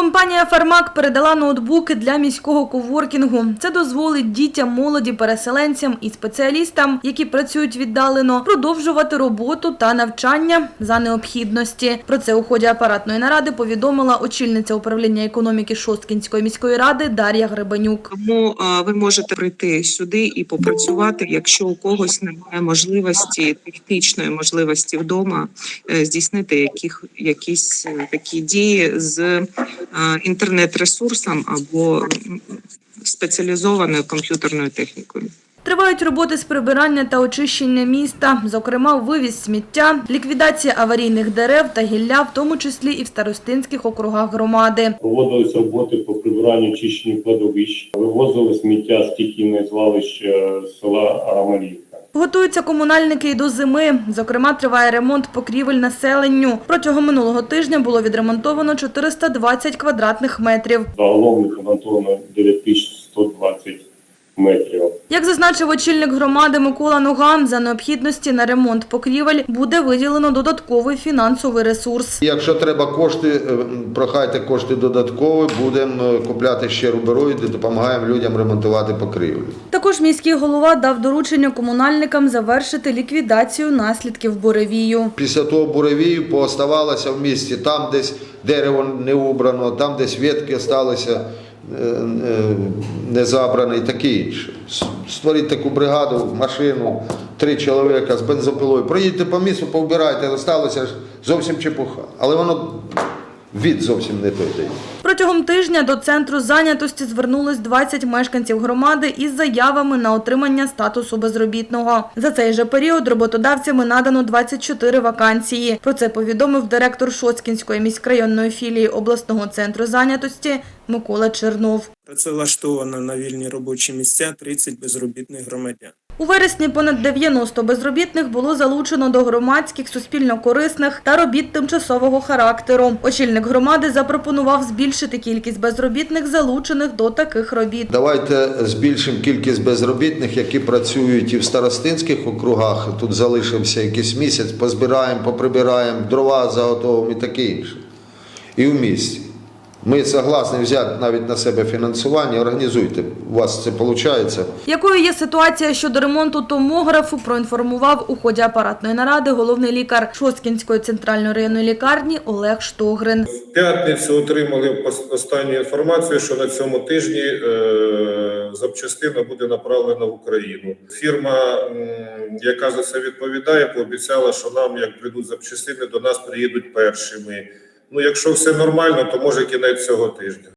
Компанія Фармак передала ноутбуки для міського коворкінгу. Це дозволить дітям, молоді, переселенцям і спеціалістам, які працюють віддалено, продовжувати роботу та навчання за необхідності. Про це у ході апаратної наради повідомила очільниця управління економіки Шосткінської міської ради Дар'я Гребенюк. Тому е, ви можете прийти сюди і попрацювати, якщо у когось немає можливості, технічної можливості вдома е, здійснити яких, якісь е, такі дії з е, інтернет-ресурсом або спеціалізованою комп'ютерною технікою. Тривають роботи з прибирання та очищення міста, зокрема вивіз сміття, ліквідація аварійних дерев та гілля, в тому числі і в старостинських округах громади. Проводились роботи по прибиранню чищенню кладовищ, вивозили сміття з стихійних звалищ села Агамалівка. Готуються комунальники і до зими. Зокрема, триває ремонт покрівель населенню. Протягом минулого тижня було відремонтовано 420 квадратних метрів. Загалом відремонтовано 9120 метрів. Як зазначив очільник громади Микола Ноган, за необхідності на ремонт покрівель буде виділено додатковий фінансовий ресурс. Якщо треба кошти, е, прохайте кошти додаткові, будемо е, купляти ще рубероїди, допомагаємо людям ремонтувати покрівлі. Також міський голова дав доручення комунальникам завершити ліквідацію наслідків буревію. Після того буревію пооставалося в місті, там десь дерево не убрано, там десь ветки е, не забраний такий інше. Створіть таку бригаду, машину, три чоловіка з бензопилою. Проїдьте по місту, повбирайте, залишилося зовсім чепуха. Але воно від зовсім не той дає. Протягом тижня до центру зайнятості звернулось 20 мешканців громади із заявами на отримання статусу безробітного. За цей же період роботодавцями надано 24 вакансії. Про це повідомив директор Шоцкінської міськрайонної філії обласного центру зайнятості Микола Чернов. Працевлаштовано на вільні робочі місця 30 безробітних громадян. У вересні понад 90 безробітних було залучено до громадських, суспільно-корисних та робіт тимчасового характеру. Очільник громади запропонував збільшити кількість безробітних, залучених до таких робіт. Давайте збільшимо кількість безробітних, які працюють і в старостинських округах. Тут залишився якийсь місяць, позбираємо, поприбираємо, дрова заготовимо і таке інше. І в місті. Ми согласні взяти навіть на себе фінансування. Організуйте. У вас це виходить. Якою є ситуація щодо ремонту томографу, проінформував у ході апаратної наради головний лікар Шосткінської центральної районної лікарні Олег Штогрин. В п'ятницю отримали останню інформацію, що на цьому тижні е, запчастина буде направлена в Україну. Фірма, яка за це відповідає, пообіцяла, що нам, як прийдуть запчастини, до нас приїдуть першими. Ну, якщо все нормально, то може кінець цього тижня.